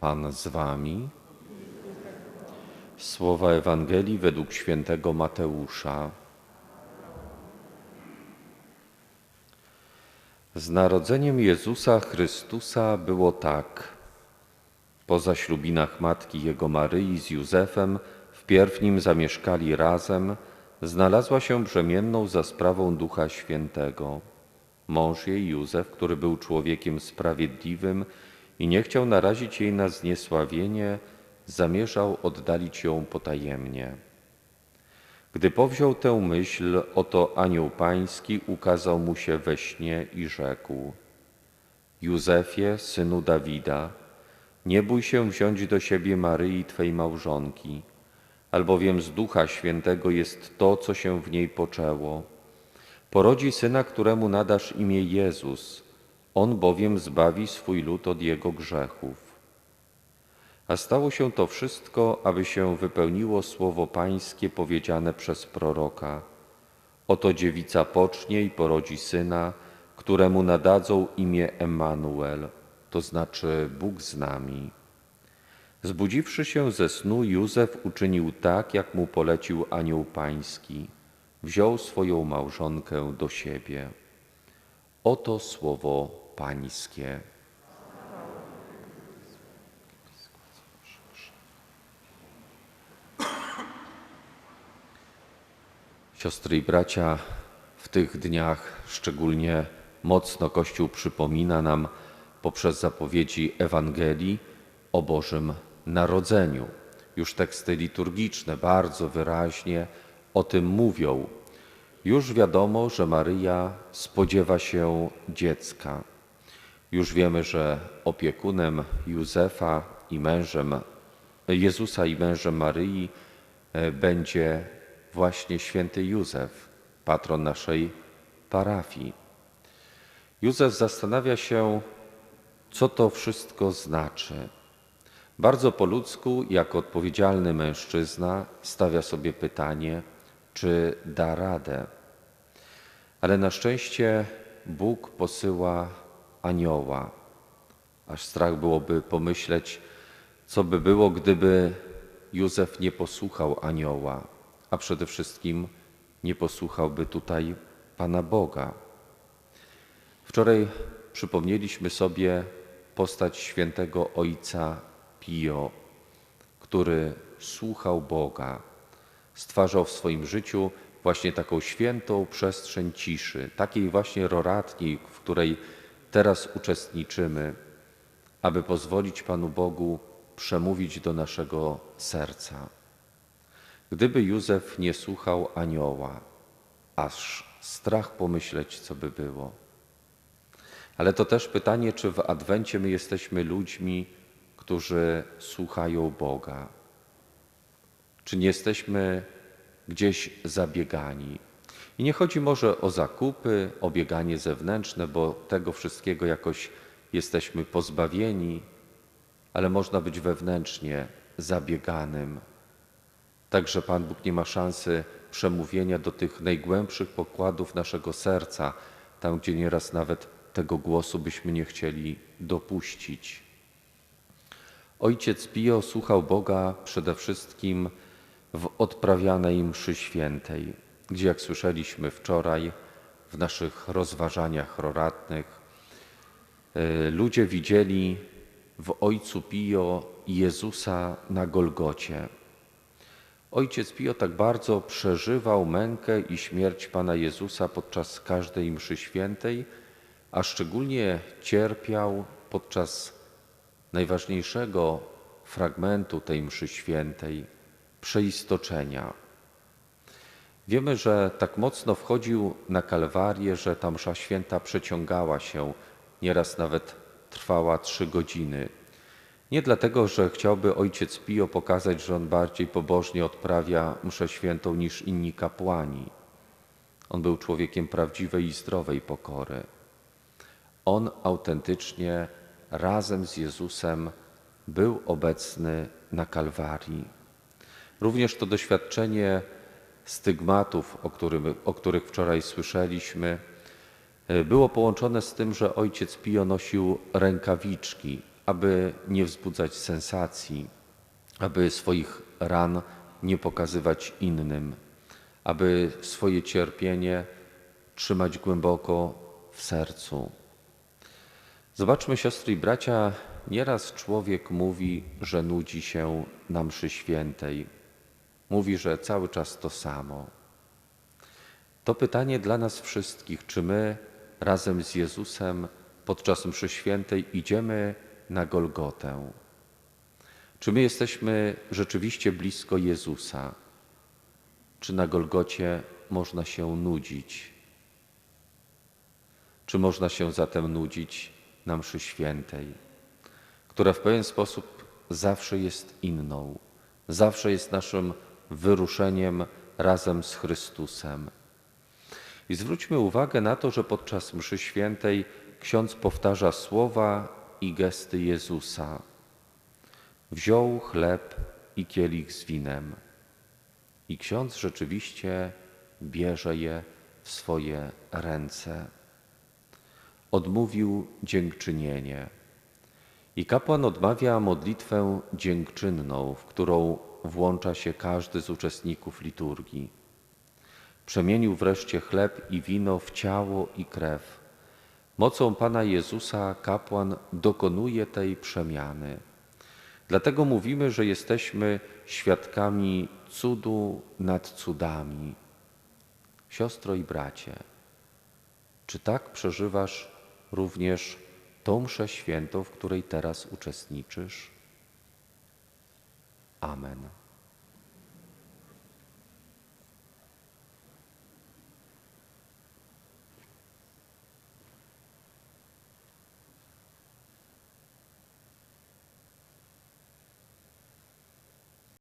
Pan z wami. Słowa Ewangelii według świętego Mateusza. Z narodzeniem Jezusa Chrystusa było tak. Po zaślubinach matki jego Maryi z Józefem wpierw nim zamieszkali razem, znalazła się brzemienną za sprawą Ducha Świętego. Mąż jej Józef, który był człowiekiem sprawiedliwym i nie chciał narazić jej na zniesławienie, zamierzał oddalić ją potajemnie. Gdy powziął tę myśl, oto anioł pański ukazał mu się we śnie i rzekł: Józefie, synu Dawida, nie bój się wziąć do siebie Maryi, twej małżonki, albowiem z Ducha Świętego jest to, co się w niej poczęło. Porodzi syna, któremu nadasz imię Jezus, on bowiem zbawi swój lud od jego grzechów. A stało się to wszystko, aby się wypełniło słowo Pańskie powiedziane przez proroka. Oto dziewica pocznie i porodzi syna, któremu nadadzą imię Emmanuel, to znaczy Bóg z nami. Zbudziwszy się ze snu, Józef uczynił tak, jak mu polecił anioł pański. Wziął swoją małżonkę do siebie. Oto słowo pańskie. Siostry i bracia, w tych dniach szczególnie mocno Kościół przypomina nam poprzez zapowiedzi Ewangelii o Bożym Narodzeniu. Już teksty liturgiczne bardzo wyraźnie o tym mówią. Już wiadomo, że Maryja spodziewa się dziecka. Już wiemy, że opiekunem Józefa i mężem Jezusa i mężem Maryi e, będzie właśnie święty Józef, patron naszej parafii. Józef zastanawia się, co to wszystko znaczy. Bardzo po ludzku, jako odpowiedzialny mężczyzna, stawia sobie pytanie, czy da radę. Ale na szczęście Bóg posyła anioła. Aż strach byłoby pomyśleć, co by było, gdyby Józef nie posłuchał anioła, a przede wszystkim nie posłuchałby tutaj Pana Boga. Wczoraj przypomnieliśmy sobie postać świętego ojca Pio, który słuchał Boga, stwarzał w swoim życiu właśnie taką świętą przestrzeń ciszy, takiej właśnie roratniej, w której teraz uczestniczymy, aby pozwolić Panu Bogu przemówić do naszego serca. Gdyby Józef nie słuchał anioła, aż strach pomyśleć, co by było. Ale to też pytanie, czy w Adwencie my jesteśmy ludźmi, którzy słuchają Boga. Czy nie jesteśmy gdzieś zabiegani? I nie chodzi może o zakupy, o bieganie zewnętrzne, bo tego wszystkiego jakoś jesteśmy pozbawieni, ale można być wewnętrznie zabieganym. Także Pan Bóg nie ma szansy przemówienia do tych najgłębszych pokładów naszego serca, tam gdzie nieraz nawet tego głosu byśmy nie chcieli dopuścić. Ojciec Pio słuchał Boga przede wszystkim w odprawianej mszy świętej, gdzie jak słyszeliśmy wczoraj w naszych rozważaniach roratnych, e, ludzie widzieli w Ojcu Pio Jezusa na Golgocie. Ojciec Pio tak bardzo przeżywał mękę i śmierć Pana Jezusa podczas każdej mszy świętej, a szczególnie cierpiał podczas najważniejszego fragmentu tej mszy świętej przeistoczenia. Wiemy, że tak mocno wchodził na Kalwarię, że ta msza święta przeciągała się, nieraz nawet trwała trzy godziny. Nie dlatego, że chciałby ojciec Pio pokazać, że on bardziej pobożnie odprawia mszę świętą niż inni kapłani. On był człowiekiem prawdziwej i zdrowej pokory. On autentycznie razem z Jezusem był obecny na Kalwarii. Również to doświadczenie stygmatów, o, którym, o których wczoraj słyszeliśmy, było połączone z tym, że ojciec Pio nosił rękawiczki, aby nie wzbudzać sensacji, aby swoich ran nie pokazywać innym, aby swoje cierpienie trzymać głęboko w sercu. Zobaczmy, siostry i bracia, nieraz człowiek mówi, że nudzi się na mszy świętej. Mówi, że cały czas to samo. To pytanie dla nas wszystkich, czy my razem z Jezusem podczas mszy świętej idziemy na Golgotę? Czy my jesteśmy rzeczywiście blisko Jezusa? Czy na Golgocie można się nudzić? Czy można się zatem nudzić na mszy świętej, która w pewien sposób zawsze jest inną, zawsze jest naszym wyruszeniem razem z Chrystusem? I zwróćmy uwagę na to, że podczas mszy świętej ksiądz powtarza słowa i gesty Jezusa. Wziął chleb i kielich z winem. I ksiądz rzeczywiście bierze je w swoje ręce. Odmówił dziękczynienie. I kapłan odmawia modlitwę dziękczynną, w którą włącza się każdy z uczestników liturgii. Przemienił wreszcie chleb i wino w ciało i krew. Mocą Pana Jezusa kapłan dokonuje tej przemiany. Dlatego mówimy, że jesteśmy świadkami cudu nad cudami. Siostro i bracie, czy tak przeżywasz również tą mszę świętą, w której teraz uczestniczysz? Amen.